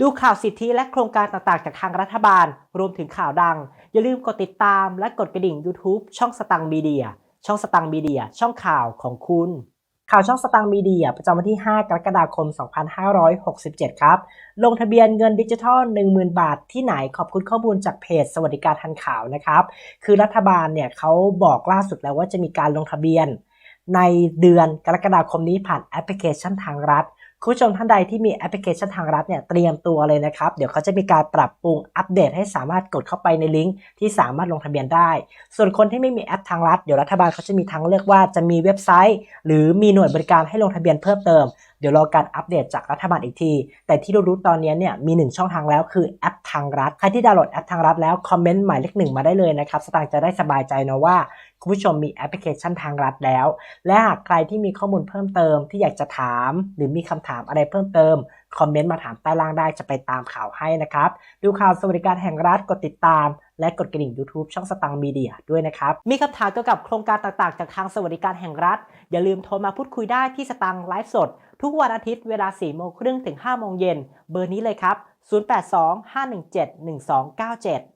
ดูข่าวสิทธิและโครงการต่างๆ จากทางรัฐบาล รวมถึงข่าวดัง อย่าลืมกดติดตามและกดกระดิ่ง YouTube ช่องสตังมีเดีย ช่องสตังมีเดีย ช่องข่าวของคุณ ข่าวช่องสตังมีเดีย ประจำวันที่ 5 กรกฎาคม 2567 ครับ ลงทะเบียนเงินดิจิทัล 10,000 บาทที่ไหนขอบคุณข้อมูลจากเพจสวัสดิการทันข่าวนะครับ คือรัฐบาลเนี่ยเขาบอกล่าสุดแล้วว่าจะมีการลงทะเบียน ในเดือนกรกฎาคมนี้ผ่านแอปพลิเคชันทางรัฐ คุณผู้ชมท่านใดที่มีแอปพลิเคชันทางรัฐเนี่ยเตรียมตัวเลยนะครับ เดี๋ยวเขาจะมีการปรับปรุงอัปเดตให้สามารถกดเข้าไปในลิงก์ที่สามารถลงทะเบียนได้ ส่วนคนที่ไม่มีแอปทางรัฐเดี๋ยวรัฐบาลเขาจะมีทางเลือกว่าจะมีเว็บไซต์ หรือมีหน่วยบริการให้ลงทะเบียนเพิ่มเติม เดี๋ยวรอการอัปเดตจากรัฐบาลอีกที แต่ที่เรารู้ตอนนี้เนี่ยมีหนึ่งช่องทางแล้วคือแอปทางรัฐ ใครที่ดาวน์โหลดแอปทางรัฐแล้วคอมเมนต์หมายเลขหนึ่งมาได้เลยนะครับสตางค์จะได้สบายใจนะว่า คุณผู้ชมมีแอปพลิเคชันทางรัฐแล้ว และหากใครที่มีข้อมูลเพิ่มเติมที่อยากจะถาม หรือมีคำถามอะไรเพิ่มเติมคอมเมนต์มาถามใต้ล่างได้จะไปตามข่าวให้นะครับ ดูข่าวสวัสดิการแห่งรัฐกดติดตาม และกดกระดิ่ง YouTube ช่องสตังมีเดียด้วยนะครับ มีคำถามเกี่ยวกับโครงการต่างๆ จากทางสวัสดิการแห่งรัฐ อย่าลืมโทรมาพูดคุยได้ที่สตังไลฟ์สด ทุกวันอาทิตย์เวลา 4 โมงครึ่งถึง 5 โมงเย็น เบอร์นี้เลยครับ 0825171297